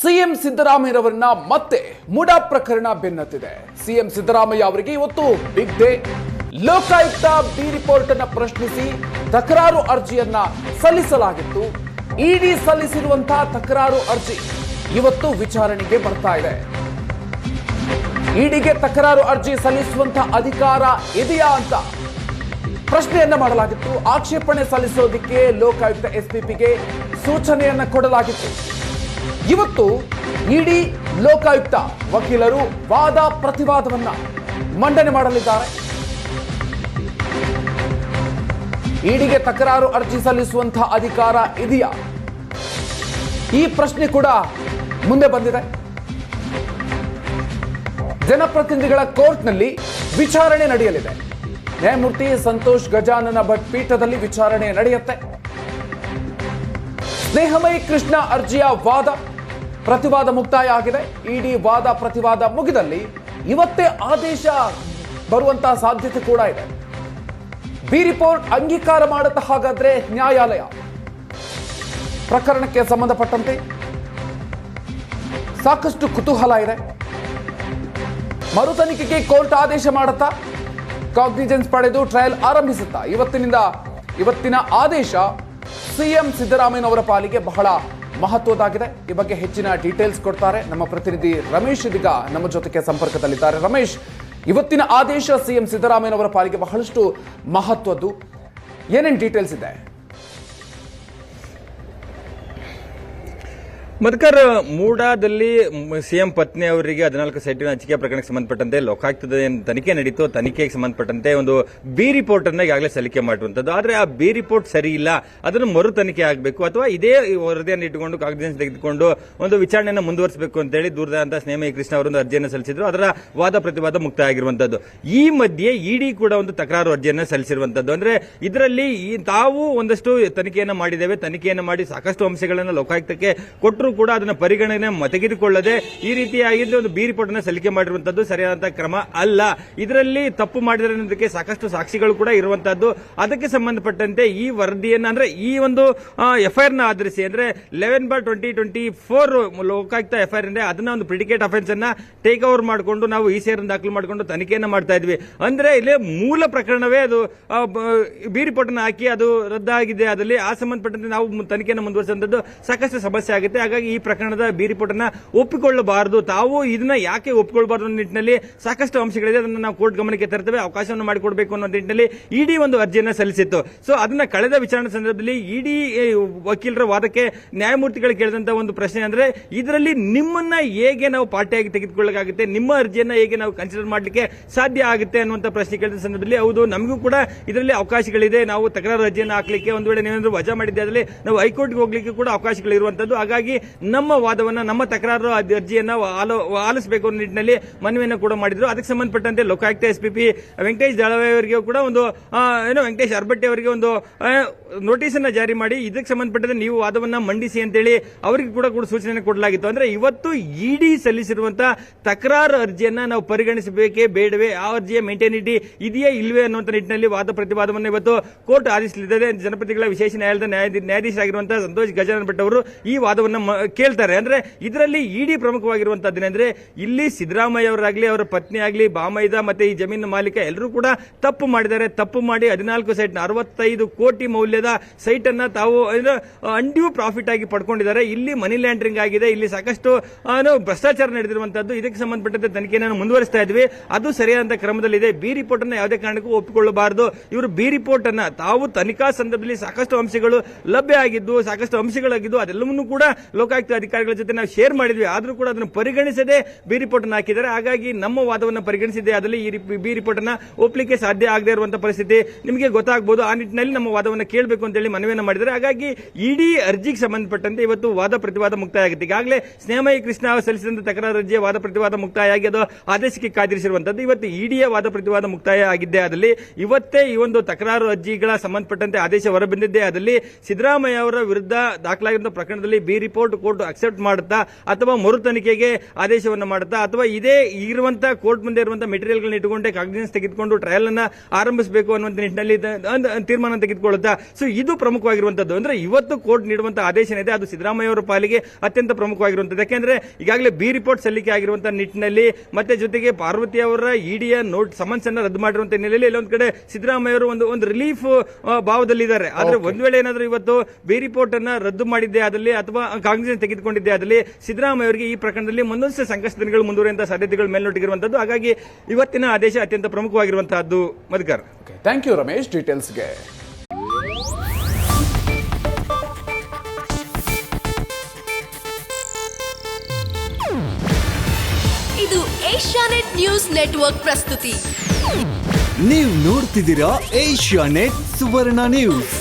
CM ಸಿದ್ದರಾಮಯ್ಯರವರನ್ನ ಮತ್ತೆ ಮುಡಾ ಪ್ರಕರಣ ಬೆನ್ನತ್ತಿದೆ. CM Siddaramaiah ಅವರಿಗೆ ಇವತ್ತು big day Lokayukta B report ಅನ್ನ ಪ್ರಶ್ನಿಸಿ ತಕರಾರು ಅರ್ಜಿಯನ್ನ ಸಲ್ಲಿಸಲಾಗಿತ್ತು. ಇಡಿ ಸಲ್ಲಿಸಿರುವಂತಹ ತಕರಾರು ಅರ್ಜಿ ಇವತ್ತು ವಿಚಾರಣೆಗೆ ಬರ್ತಾ ಇದೆ. ಇಡಿಗೆ ತಕರಾರು ಅರ್ಜಿ ಸಲ್ಲಿಸುವಂತಹ ಅಧಿಕಾರ ಇದೆಯಾ ಅಂತ ಪ್ರಶ್ನೆಯನ್ನ ಮಾಡಲಾಗಿತ್ತು. ಆಕ್ಷೇಪಣೆ ಸಲ್ಲಿಸೋದಕ್ಕೆ ಲೋಕಾಯುಕ್ತ ಎಸ್ಪಿಪಿಗೆ ಸೂಚನೆಯನ್ನ ಕೊಡಲಾಗಿತ್ತು. ಇವತ್ತು ಇಡಿ ಲೋಕಾಯುಕ್ತ ವಕೀಲರು ವಾದ ಪ್ರತಿವಾದವನ್ನ ಮಂಡನೆ ಮಾಡಲಿದ್ದಾರೆ. ಇಡಿಗೆ ತಕರಾರು ಅರ್ಜಿ ಸಲ್ಲಿಸುವಂತಹ ಅಧಿಕಾರ ಇದೆಯಾ? ಈ ಪ್ರಶ್ನೆ ಕೂಡ ಮುಂದೆ ಬಂದಿದೆ. ಜನಪ್ರತಿನಿಧಿಗಳ ಕೋರ್ಟ್ನಲ್ಲಿ ವಿಚಾರಣೆ ನಡೆಯಲಿದೆ. ನ್ಯಾಯಮೂರ್ತಿ ಸಂತೋಷ್ ಗಜಾನನ ಭಟ್ ಪೀಠದಲ್ಲಿ ವಿಚಾರಣೆ ನಡೆಯುತ್ತೆ. ಸ್ನೇಹಮಯಿ ಕೃಷ್ಣ ಅರ್ಜಿಯ ವಾದ ಪ್ರತಿವಾದ ಮುಕ್ತಾಯ ಆಗಿದೆ. ಇಡಿ ವಾದ ಪ್ರತಿವಾದ ಮುಗಿದಲ್ಲಿ ಇವತ್ತೇ ಆದೇಶ ಬರುವಂತಹ ಸಾಧ್ಯತೆ ಕೂಡ ಇದೆ. ಬಿ ರಿಪೋರ್ಟ್ ಅಂಗೀಕಾರ ಮಾಡುತ್ತ ಹಾಗಾದ್ರೆ ನ್ಯಾಯಾಲಯ ಪ್ರಕರಣಕ್ಕೆ ಸಂಬಂಧಪಟ್ಟಂತೆ ಸಾಕಷ್ಟು ಕುತೂಹಲ ಇದೆ. ಮರು ತನಿಖೆಗೆ ಕೋರ್ಟ್ ಆದೇಶ ಮಾಡುತ್ತಾ. ಕಾಗ್ನಿಜೆನ್ಸ್ ಪಡೆದು ಟ್ರಯಲ್ ಆರಂಭಿಸುತ್ತಾ. ಇವತ್ತಿನಿಂದ ಇವತ್ತಿನ ಆದೇಶ ಸಿಎಂ ಸಿದ್ದರಾಮಯ್ಯನವರ ಪಾಲಿಗೆ ಬಹಳ ಮಹತ್ವದಾಗಿದೆ ಈ ಬಗ್ಗೆ ಹೆಚ್ಚಿನ ಡೀಟೇಲ್ಸ್ ಕೊಡ್ತಾರೆ ನಮ್ಮ ಪ್ರತಿನಿಧಿ ರಮೇಶ್ ಇದೀಗ ನಮ್ಮ ಜೊತೆಗೆ ಸಂಪರ್ಕದಲ್ಲಿದ್ದಾರೆ. ರಮೇಶ್, ಇವತ್ತಿನ ಆದೇಶ ಸಿಎಂ ಸಿದ್ದರಾಮಯ್ಯನವರ ಪಾಲಿಗೆ ಬಹಳಷ್ಟು ಮಹತ್ವದ್ದು. ಏನೇನು ಡೀಟೇಲ್ಸ್ ಇದೆ? ಮಧುಕರ್, ಮೂಡಾದಲ್ಲಿ ಸಿಎಂ ಪತ್ನಿ ಅವರಿಗೆ ಹದಿನಾಲ್ಕು ಸೈಟಿನ ಹಂಚಿಕೆ ಪ್ರಕರಣಕ್ಕೆ ಸಂಬಂಧಪಟ್ಟಂತೆ ಲೋಕಾಯುಕ್ತದ ತನಿಖೆ ನಡೀತು, ತನಿಖೆಗೆ ಸಂಬಂಧಪಟ್ಟಂತೆ ಒಂದು ಬಿ ರಿಪೋರ್ಟ್ ಅನ್ನ ಈಗಾಗಲೇ ಸಲ್ಲಿಕೆ ಮಾಡಿರುವಂತದ್ದು ಆದರೆ ಆ ಬಿ ರಿಪೋರ್ಟ್ ಸರಿ ಇಲ್ಲ, ಅದನ್ನು ಮರು ತನಿಖೆ ಆಗಬೇಕು, ಅಥವಾ ಇದೇ ವರದಿಯನ್ನು ಇಟ್ಟುಕೊಂಡು ಕಾಗ್ನಿಜೆನ್ಸ್ ತೆಗೆದುಕೊಂಡು ಒಂದು ವಿಚಾರಣೆಯನ್ನು ಮುಂದುವರಿಸಬೇಕು ಅಂತೇಳಿ ದೂರದಂತ ಸ್ನೇಹಿ ಕೃಷ್ಣ ಅವರೊಂದು ಅರ್ಜಿಯನ್ನು ಸಲ್ಲಿಸಿದ್ರು. ಅದರ ವಾದ ಪ್ರತಿವಾದ ಮುಕ್ತ ಆಗಿರುವಂತದ್ದು ಈ ಮಧ್ಯೆ ಇಡಿ ಕೂಡ ಒಂದು ತಕರಾರು ಅರ್ಜಿಯನ್ನು ಸಲ್ಲಿಸಿರುವಂತದ್ದು ಅಂದ್ರೆ ಇದರಲ್ಲಿ ತಾವು ಒಂದಷ್ಟು ತನಿಖೆಯನ್ನು ಮಾಡಿದ್ದೇವೆ, ತನಿಖೆಯನ್ನು ಮಾಡಿ ಸಾಕಷ್ಟು ಅಂಶಗಳನ್ನು ಲೋಕಾಯುಕ್ತಕ್ಕೆ ಕೊಟ್ಟರು ಕೂಡ ಅದನ್ನ ಪರಿಗಣನೆ ತೆಗೆದುಕೊಳ್ಳದೆ ಈ ರೀತಿಯಾಗಿದ್ದು ಒಂದು ಬಿ ರಿಪೋರ್ಟ್ ಅನ್ನು ಸಲ್ಲಿಕೆ ಮಾಡಿರುವಂತದ್ದು ಸರಿಯಾದಂತಹ ಕ್ರಮ ಅಲ್ಲ. ಇದರಲ್ಲಿ ತಪ್ಪು ಮಾಡಿದರೆ ಅನ್ನೋದಕ್ಕೆ ಸಾಕಷ್ಟು ಸಾಕ್ಷಿಗಳು ಕೂಡ ಇರುವಂತಹದ್ದು. ಅದಕ್ಕೆ ಸಂಬಂಧಪಟ್ಟಂತೆ ಈ ವರದಿಯನ್ನ ಅಂದ್ರೆ ಈ ಒಂದು ಎಫ್ಐಆರ್ನ ಆಧರಿಸಿ ಅಂದ್ರೆ eleven bar twenty twenty four Lokayukta FIR ಅಂದ್ರೆ ಅದನ್ನ ಒಂದು ಪ್ರಿಡಿಕೇಟ್ ಅಫೆನ್ಸ್ ಅನ್ನ ಟೇಕ್ ಓವರ್ ಮಾಡಿಕೊಂಡು ನಾವು ಈ ಸೇರ್ ದಾಖಲು ಮಾಡಿಕೊಂಡು ತನಿಖೆಯನ್ನ ಮಾಡ್ತಾ ಇದ್ವಿ. ಅಂದ್ರೆ ಇಲ್ಲಿ ಮೂಲ ಪ್ರಕರಣವೇ ಅದು ಆ, ಬಿ ರಿಪೋರ್ಟ್ ಅನ್ನು ಹಾಕಿ ಅದು ರದ್ದಾಗಿದೆ. ಅದರಲ್ಲಿ ಆ ಸಂಬಂಧಪಟ್ಟಂತೆ ನಾವು ತನಿಖೆಯನ್ನು ಮುಂದುವರಿಸುವಂತದ್ದು ಸಾಕಷ್ಟು ಸಮಸ್ಯೆ ಆಗುತ್ತೆ. ಹಾಗಾಗಿ ಈ ಪ್ರಕರಣದ ಬಿ ಒಪ್ಪಿಕೊಳ್ಳಬಾರದು. ತಾವು ಇದನ್ನ ಯಾಕೆ ಒಪ್ಪಿಕೊಳ್ಳಬಾರದು ಅನ್ನೋ ನಿಟ್ಟಿನಲ್ಲಿ ಸಾಕಷ್ಟು ಅಂಶಗಳಿದೆ. ಅದನ್ನು ನಾವು ಕೋರ್ಟ್ ಗಮನಕ್ಕೆ ತರ್ತೇವೆ. ಅವಕಾಶವನ್ನು ಮಾಡಿಕೊಡಬೇಕು ಅನ್ನೋ ನಿಟ್ಟಿನಲ್ಲಿ ಇಡಿ ಒಂದು ಅರ್ಜಿಯನ್ನು ಸಲ್ಲಿಸಿತ್ತು. ಸೊ ಅದನ್ನ ಕಳೆದ ವಿಚಾರಣೆ ಸಂದರ್ಭದಲ್ಲಿ ಇಡಿ ವಕೀಲರ ವಾದಕ್ಕೆ ನ್ಯಾಯಮೂರ್ತಿಗಳು ಕೇಳಿದಂತ ಒಂದು ಪ್ರಶ್ನೆ ಅಂದ್ರೆ, ಇದರಲ್ಲಿ ನಿಮ್ಮನ್ನ ಹೇಗೆ ನಾವು ಪಾರ್ಟಿಯಾಗಿ ತೆಗೆದುಕೊಳ್ಳಾಗುತ್ತೆ ನಿಮ್ಮ ಅರ್ಜಿಯನ್ನ ಹೇಗೆ ನಾವು ಕನ್ಸಿಡರ್ ಮಾಡಲಿಕ್ಕೆ ಸಾಧ್ಯ ಆಗುತ್ತೆ ಅನ್ನುವಂತ ಪ್ರಶ್ನೆ ಕೇಳಿದ ಸಂದರ್ಭದಲ್ಲಿ ಹೌದು, ನಮಗೂ ಕೂಡ ಇದರಲ್ಲಿ ಅವಕಾಶಗಳಿದೆ. ನಾವು ತಕರಾರು ಅರ್ಜಿಯನ್ನು ಹಾಕಲಿಕ್ಕೆ ಒಂದು ವೇಳೆ ನೀವೇನಾದ್ರೂ ವಜಾ ಮಾಡಿದ್ದೆ ಅದರಲ್ಲಿ ನಾವು ಹೈಕೋರ್ಟ್ಗೆ ಹೋಗ್ಲಿಕ್ಕೆ ಕೂಡ ಅವಕಾಶಗಳಿರುವಂತದ್ದು. ಹಾಗಾಗಿ ನಮ್ಮ ವಾದವನ್ನ, ನಮ್ಮ ತಕರಾರು ಅರ್ಜಿಯನ್ನ ಆಲ- ಆಲಿಸಬೇಕು ಅನ್ನೋ ನಿಟ್ಟಿನಲ್ಲಿ ಮನವಿಯನ್ನು ಕೂಡ ಮಾಡಿದ್ರು. ಅದಕ್ಕೆ ಸಂಬಂಧಪಟ್ಟಂತೆ ಲೋಕಾಯುಕ್ತ ಎಸ್ಪಿಪಿ ವೆಂಕಟೇಶ್ ದಳವಾಯಿ ಅವರಿಗೆ ಕೂಡ ಒಂದು ಏನು ವೆಂಕಟೇಶ್ ಅರ್ಬಟ್ಟಿ ಅವರಿಗೆ ಒಂದು ನೋಟಿಸ್ ಅನ್ನ ಜಾರಿ ಮಾಡಿ, ಇದಕ್ಕೆ ಸಂಬಂಧಪಟ್ಟಂತೆ ನೀವು ವಾದವನ್ನ ಮಂಡಿಸಿ ಅಂತೇಳಿ ಅವರಿಗೆ ಕೂಡ ಕೂಡ ಸೂಚನೆ ಕೊಡಲಾಗಿತ್ತು. ಅಂದ್ರೆ ಇವತ್ತು ಇಡಿ ಸಲ್ಲಿಸಿರುವಂತಹ ತಕರಾರು ಅರ್ಜಿಯನ್ನ ನಾವು ಪರಿಗಣಿಸಬೇಕೇ ಬೇಡವೇ? ಆ ಅರ್ಜಿಯ ಮೇಂಟೈನಿಟಿ ಇದೆಯೇ ಇಲ್ವೇ ಅನ್ನುವಂಥ ನಿಟ್ಟಿನಲ್ಲಿ ವಾದ ಪ್ರತಿವಾದವನ್ನು ಇವತ್ತು ಕೋರ್ಟ್ ಆದೇಶಿಸಲಿದೆ. ಜನಪತಿಗಳ ವಿಶೇಷ ನ್ಯಾಯಾಲಯದ ನ್ಯಾಯಾಧೀ- ನ್ಯಾಯಾಧೀಶರಾಗಿರುವಂತಹ ಸಂತೋಷ್ ಗಜಾನನ್ ಭಟ್ ಅವರು ಈ ವಾದವನ್ನ ಕೇಳ್ತಾರೆ. ಅಂದ್ರೆ ಇದರಲ್ಲಿ ಇಡಿ ಪ್ರಮುಖವಾಗಿರುವಂತದ್ದೇನೆಂದ್ರೆ ಇಲ್ಲಿ ಸಿದ್ದರಾಮಯ್ಯ ಅವರಾಗ್ಲಿ, ಅವರ ಪತ್ನಿ ಆಗ್ಲಿ, ಬಾಮೈದ ಮತ್ತೆ ಈ ಜಮೀನು ಮಾಲೀಕ ಎಲ್ಲರೂ ಕೂಡ ತಪ್ಪು ಮಾಡಿದ್ದಾರೆ. ತಪ್ಪು ಮಾಡಿ ಹದಿನಾಲ್ಕು ಸೈಟ್ ಅರವತ್ತೈದು ಕೋಟಿ ಮೌಲ್ಯದ ಸೈಟ್ ಅನ್ನ ತಾವು ಅಂಡ್ಯೂ ಪ್ರಾಫಿಟ್ ಆಗಿ ಪಡ್ಕೊಂಡಿದ್ದಾರೆ. ಇಲ್ಲಿ ಮನಿ ಲ್ಯಾಂಡ್ರಿಂಗ್ ಆಗಿದೆ. ಇಲ್ಲಿ ಸಾಕಷ್ಟು ಭ್ರಷ್ಟಾಚಾರ ನಡೆದಿರುವಂತದ್ದು ಇದಕ್ಕೆ ಸಂಬಂಧಪಟ್ಟಂತೆ ತನಿಖೆಯನ್ನು ಮುಂದುವರಿಸ್ತಾ ಇದ್ವಿ. ಅದು ಸರಿಯಾದ ಕ್ರಮದಲ್ಲಿದೆ. ಬಿ ರಿಪೋರ್ಟ್ ಅನ್ನ ಯಾವುದೇ ಕಾರಣಕ್ಕೂ ಒಪ್ಪಿಕೊಳ್ಳಬಾರದು. ಇವರು ಬಿ ರಿಪೋರ್ಟ್ ಅನ್ನ ತಾವು ತನಿಖಾ ಸಂದರ್ಭದಲ್ಲಿ ಸಾಕಷ್ಟು ಅಂಶಗಳು ಲಭ್ಯ ಆಗಿದ್ದು, ಸಾಕಷ್ಟು ಅಂಶಗಳಾಗಿದ್ದು, ಅದೆಲ್ಲವನ್ನೂ ಕೂಡ ಲೋಕಾಯುಕ್ತ ಅಧಿಕಾರಿಗಳ ಜೊತೆ ನಾವು ಶೇರ್ ಮಾಡಿದ್ವಿ. ಆದರೂ ಕೂಡ ಅದನ್ನು ಪರಿಗಣಿಸದೆ ಬಿ ರಿಪೋರ್ಟ್ ಹಾಕಿದ್ದಾರೆ. ಹಾಗಾಗಿ ನಮ್ಮ ವಾದವನ್ನು ಪರಿಗಣಿಸಿದೆ ಅದರಲ್ಲಿ ಈ ಬಿ ರಿಪೋರ್ಟ್ ಅನ್ನ ಒಪ್ಪಲಿಕ್ಕೆ ಸಾಧ್ಯ ಆಗದೆ ಇರುವಂತಹ ಪರಿಸ್ಥಿತಿ ನಿಮಗೆ ಗೊತ್ತಾಗಬಹುದು ಆ ನಿಟ್ಟಿನಲ್ಲಿ ನಮ್ಮ ವಾದವನ್ನು ಕೇಳಬೇಕು ಅಂತೇಳಿ ಮನವಿಯನ್ನು ಮಾಡಿದ್ದಾರೆ. ಹಾಗಾಗಿ ಇಡೀ ಅರ್ಜಿಗೆ ಸಂಬಂಧಪಟ್ಟಂತೆ ಇವತ್ತು ವಾದ ಪ್ರತಿವಾದ ಮುಕ್ತಾಯ ಆಗುತ್ತೆ ಈಗಾಗಲೇ ಸ್ನೇಹಮಯಿ ಕೃಷ್ಣ ಅವರು ಸಲ್ಲಿಸಿದಂತ ತಕರಾರು ಅರ್ಜಿಯ ವಾದ ಪ್ರತಿವಾದ ಮುಕ್ತಾಯ ಆಗಿ ಅದು ಆದೇಶಕ್ಕೆ ಕಾದಿರಿಸಿರುವಂತದ್ದು ಇವತ್ತು ಇಡಿಯ ವಾದ ಪ್ರತಿವಾದ ಮುಕ್ತಾಯ ಆಗಿದ್ದೇ ಅದರಲ್ಲಿ ಇವತ್ತೇ ಈ ಒಂದು ತಕರಾರು ಅರ್ಜಿಗಳ ಸಂಬಂಧಪಟ್ಟಂತೆ ಆದೇಶ ಹೊರಬಂದಿದ್ದೇ ಅದರಲ್ಲಿ ಸಿದ್ದರಾಮಯ್ಯ ಅವರ ವಿರುದ್ಧ ದಾಖಲಾಗಿರುವ ಪ್ರಕರಣದಲ್ಲಿ B report court court accept ಮಾಡುತ್ತಾ ಅಥವಾ ಮರು ತನಿಖೆಗೆ ಆದೇಶವನ್ನು ಮಾಡುತ್ತಾ ಅಥವಾ ಇದೇ ಇರುವಂತಹ ಕೋರ್ಟ್ ಮುಂದೆ ಇರುವಂತಹ ಮೆಟೀರಿಯಲ್ಗಳನ್ನ ಇಟ್ಟುಕೊಂಡೆ ಕಾಗ್ನಿಸ್ ತೆಗೆದುಕೊಂಡು ಟ್ರಯಲ್ ಅನ್ನ ಆರಂಭಿಸಬೇಕು ಅನ್ನುವಂಥ ನಿಟ್ಟಿನಲ್ಲಿ ತೀರ್ಮಾನ ತೆಗೆದುಕೊಳ್ಳುತ್ತಾ ಸೊ ಇದು ಪ್ರಮುಖವಾಗಿರುವಂತದ್ದು. ಅಂದ್ರೆ ಇವತ್ತು ಕೋರ್ಟ್ ನೀಡುವಂತಹ ಆದೇಶ ಏನಿದೆ ಅದು ಸಿದ್ದರಾಮಯ್ಯ ಅವರ ಪಾಲಿಗೆ ಅತ್ಯಂತ ಪ್ರಮುಖವಾಗಿರುವಂತದ್ದು. ಯಾಕೆಂದ್ರೆ ಈಗಾಗಲೇ ಬಿ ರಿಪೋರ್ಟ್ ಸಲ್ಲಿಕೆ ಆಗಿರುವಂತಹ ನಿಟ್ಟಿನಲ್ಲಿ ಮತ್ತೆ ಜೊತೆಗೆ ಪಾರ್ವತಿ ಅವರ ಇಡಿಯ ನೋಟ್ ಸಮನ್ಸ್ ಅನ್ನ ರದ್ದು ಮಾಡಿರುವಂತಹ ಹಿನ್ನೆಲೆಯಲ್ಲಿ ಇಲ್ಲೊಂದು ಕಡೆ ಸಿದ್ದರಾಮಯ್ಯ ಅವರು ಒಂದು ಒಂದು ರಿಲೀಫ್ ಭಾವದಲ್ಲಿದ್ದಾರೆ. ಆದ್ರೆ ಒಂದ್ ವೇಳೆ ಏನಾದ್ರೂ ಇವತ್ತು ಬಿ ರಿಪೋರ್ಟ್ ಅನ್ನ ರದ್ದು ಮಾಡಿದ್ದೆ ಅದರಲ್ಲಿ ಅಥವಾ ಕಾಂಗ್ರೆಸ್ ತೆಗೆದುಕೊಂಡಿದ್ದೆ. ಅದರಲ್ಲಿ ಸಿದ್ದರಾಮಯ್ಯ ಅವರಿಗೆ ಈ ಪ್ರಕರಣದಲ್ಲಿ ಮುಂದೊಂದು ಸಂಕಷ್ಟ ದಿನಗಳು ಮುಂದುವರಿಯುವಂತಹ ಸಾಧ್ಯತೆಗಳು ಮೇಲ್ನೋಟಿಗಿರುವಂತದ್ದು. ಹಾಗಾಗಿ ಇವತ್ತಿನ ಆದೇಶ ಅತ್ಯಂತ ಪ್ರಮುಖವಾಗಿರುವಂತಹದ್ದು ಮಧುಕರ್. Thank you Ramesh. ಡೀಟೇಲ್ಸ್ಗೆ ಇದು ಏಷ್ಯಾನೆಟ್ ನ್ಯೂಸ್ ನೆಟ್ವರ್ಕ್ ಪ್ರಸ್ತುತಿ. ನೀವು ನೋಡ್ತಿದ್ದೀರಾ ಏಷ್ಯಾ ನೆಟ್ ಸುವರ್ಣ ನ್ಯೂಸ್.